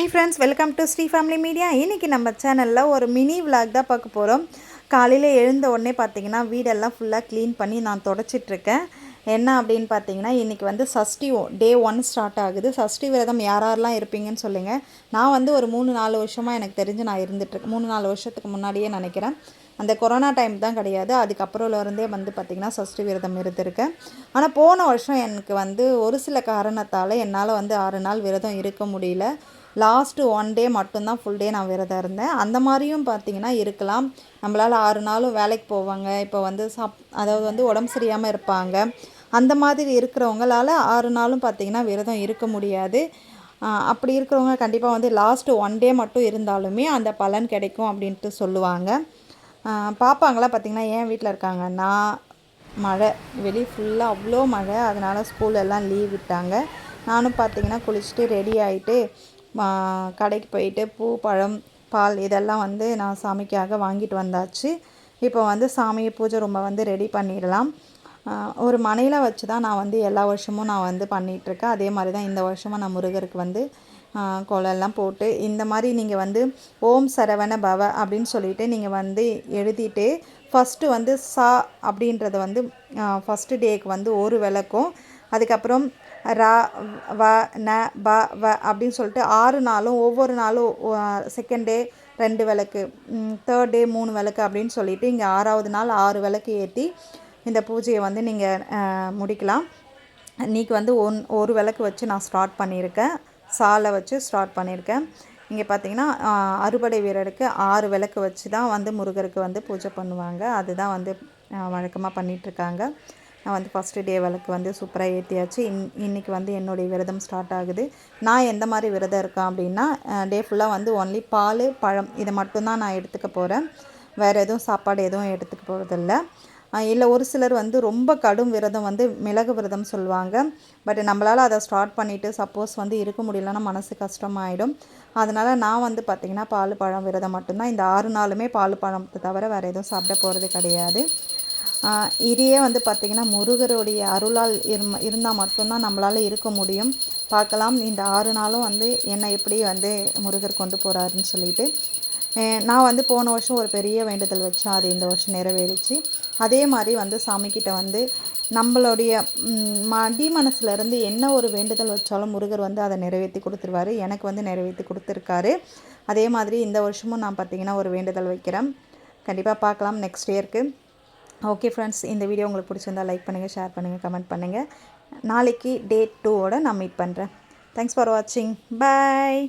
Hi friends welcome to Sri family media இன்றைக்கி நம்ம சேனலில் ஒரு மினி விளாக் தான் பார்க்க போகிறோம் காலையில் எழுந்த உடனே பார்த்தீங்கன்னா வீடெல்லாம் ஃபுல்லாக க்ளீன் பண்ணி நான் தொடச்சிட்ருக்கேன். என்ன அப்படின்னு பார்த்தீங்கன்னா இன்றைக்கி வந்து சஷ்டி டே ஒன் ஸ்டார்ட் ஆகுது. சஷ்டி விரதம் யார் யாரெல்லாம் இருப்பீங்கன்னு சொல்லுங்கள் நான் வந்து ஒரு மூணு நாலு வருஷமாக எனக்கு தெரிஞ்சு நான் இருந்துட்டுருக்கேன் மூணு நாலு வருஷத்துக்கு முன்னாடியே நினைக்கிறேன். அந்த கொரோனா டைம் தான் கிடையாது. அதுக்கப்புறம்லேருந்தே வந்து பார்த்திங்கன்னா சஷ்டி விரதம் இருந்திருக்கேன். ஆனால் போன வருஷம் எனக்கு வந்து ஒரு சில காரணத்தால் என்னால் வந்து ஆறு நாள் விரதம் இருக்க முடியல. லாஸ்ட்டு ஒன் டே மட்டும்தான் ஃபுல் டே நான் விரதம் இருந்தேன். அந்த மாதிரியும் பார்த்தீங்கன்னா இருக்கலாம். நம்மளால் ஆறு நாளும் வேலைக்கு போவாங்க. இப்போ வந்து சாப் அதாவது வந்து உடம்பு சரியாமல் இருப்பாங்க. அந்த மாதிரி இருக்கிறவங்களால ஆறு நாளும் பார்த்திங்கன்னா விரதம் இருக்க முடியாது. அப்படி இருக்கிறவங்க கண்டிப்பாக வந்து லாஸ்ட்டு ஒன் டே மட்டும் இருந்தாலுமே அந்த பலன் கிடைக்கும் அப்படின்ட்டு சொல்லுவாங்க. பார்ப்பாங்களா பார்த்திங்கன்னா ஏன் வீட்டில் இருக்காங்க? நான் மழை வெளியே ஃபுல்லாக அவ்வளோ மழை. அதனால் ஸ்கூல் எல்லாம் லீவ் விட்டாங்க. நானும் பார்த்திங்கன்னா குளிச்சுட்டு ரெடி ஆகிட்டு கடைக்கு போயிட்டு பூ பழம் பால் இதெல்லாம் வந்து நான் சாமிக்காக வாங்கிட்டு வந்தாச்சு. இப்போ வந்து சாமியை பூஜை ரொம்ப வந்து ரெடி பண்ணிடலாம். ஒரு மனையில் வச்சு தான் நான் வந்து எல்லா வருஷமும் நான் வந்து பண்ணிகிட்ருக்கேன் அதே மாதிரி தான் இந்த வருஷமும் நான் முருகருக்கு வந்து கோலெல்லாம் போட்டு இந்த மாதிரி நீங்கள் வந்து ஓம் சரவண பவ அப்படின்னு சொல்லிட்டு நீங்கள் வந்து எழுதிட்டு ஃபஸ்ட்டு வந்து சா அப்படின்றத வந்து ஃபஸ்ட்டு டேக்கு வந்து ஒரு விளக்கும். அதுக்கப்புறம் ரா வ ந ப வ அப்படின்னு சொல்லிட்டு ஆறு நாளும் ஒவ்வொரு நாளும் செகண்ட் டே ரெண்டு விளக்கு தேர்ட் டே மூணு விளக்கு அப்படின்னு சொல்லிட்டு இங்கே ஆறாவது நாள் ஆறு விளக்கு ஏற்றி இந்த பூஜையை வந்து நீங்கள் முடிக்கலாம். இன்றைக்கி வந்து ஒன் ஒரு விளக்கு வச்சு நான் ஸ்டார்ட் பண்ணியிருக்கேன். சாலை வச்சு ஸ்டார்ட் பண்ணியிருக்கேன். இங்கே பார்த்தீங்கன்னா அறுபடை வீரருக்கு ஆறு விளக்கு வச்சு தான் வந்து முருகருக்கு வந்து பூஜை பண்ணுவாங்க. அதுதான் வந்து வழக்கமாக பண்ணிகிட்ருக்காங்க நான் வந்து ஃபஸ்ட்டு டே விளக்கு வந்து சூப்பராக ஏற்றியாச்சு இன் இன்றைக்கி வந்து என்னுடைய விரதம் ஸ்டார்ட் ஆகுது. நான் எந்த மாதிரி விரதம் இருக்கேன் அப்படின்னா டே ஃபுல்லாக வந்து ஒன்லி பால் பழம் இதை மட்டும்தான் நான் எடுத்துக்க போகிறேன் வேறு எதுவும் சாப்பாடு எதுவும் எடுத்துக்க போகிறதில்ல இல்லை ஒரு சிலர் வந்து ரொம்ப கடும் விரதம் வந்து மிளகு விரதம் சொல்லுவாங்க. பட் நம்மளால் அதை ஸ்டார்ட் பண்ணிவிட்டு சப்போஸ் வந்து இருக்க முடியலன்னா மனசு கஷ்டமாயிடும். அதனால் நான் வந்து பார்த்திங்கன்னா பால் பழம் விரதம் மட்டும்தான். இந்த ஆறு நாளுமே பால் பழத்தை தவிர வேறு எதுவும் சாப்பிட போகிறது கிடையாது. இதையே வந்து பார்த்திங்கன்னா முருகருடைய அருளால் இருந்தால் மட்டும்தான் நம்மளால் இருக்க முடியும். பார்க்கலாம் இந்த ஆறு நாளும் வந்து என்னை எப்படி வந்து முருகர் கொண்டு போகிறாருன்னு சொல்லிட்டு. நான் வந்து போன வருஷம் ஒரு பெரிய வேண்டுதல் வச்சேன். அது இந்த வருஷம் நிறைவேறிச்சு. அதே மாதிரி வந்து சாமிக்கிட்ட வந்து நம்மளுடைய மடி மனசுலேருந்து என்ன ஒரு வேண்டுதல் வச்சாலும் முருகர் வந்து அதை நிறைவேற்றி கொடுத்துருவாரு. எனக்கு வந்து நிறைவேற்றி கொடுத்துருக்காரு. அதே மாதிரி இந்த வருஷமும் நான் பார்த்திங்கன்னா ஒரு வேண்டுதல் வைக்கிறேன். கண்டிப்பாக பார்க்கலாம் நெக்ஸ்ட் இயர்க்கு ஓகே ஃப்ரெண்ட்ஸ் இந்த வீடியோ உங்களுக்கு பிடிச்சிருந்தால் லைக் பண்ணுங்கள் ஷேர் பண்ணுங்கள் கமெண்ட் பண்ணுங்கள் நாளைக்கு டே டூவோட நான் மீட் பண்ணுறேன் தேங்க்ஸ் ஃபார் வாட்சிங் பாய்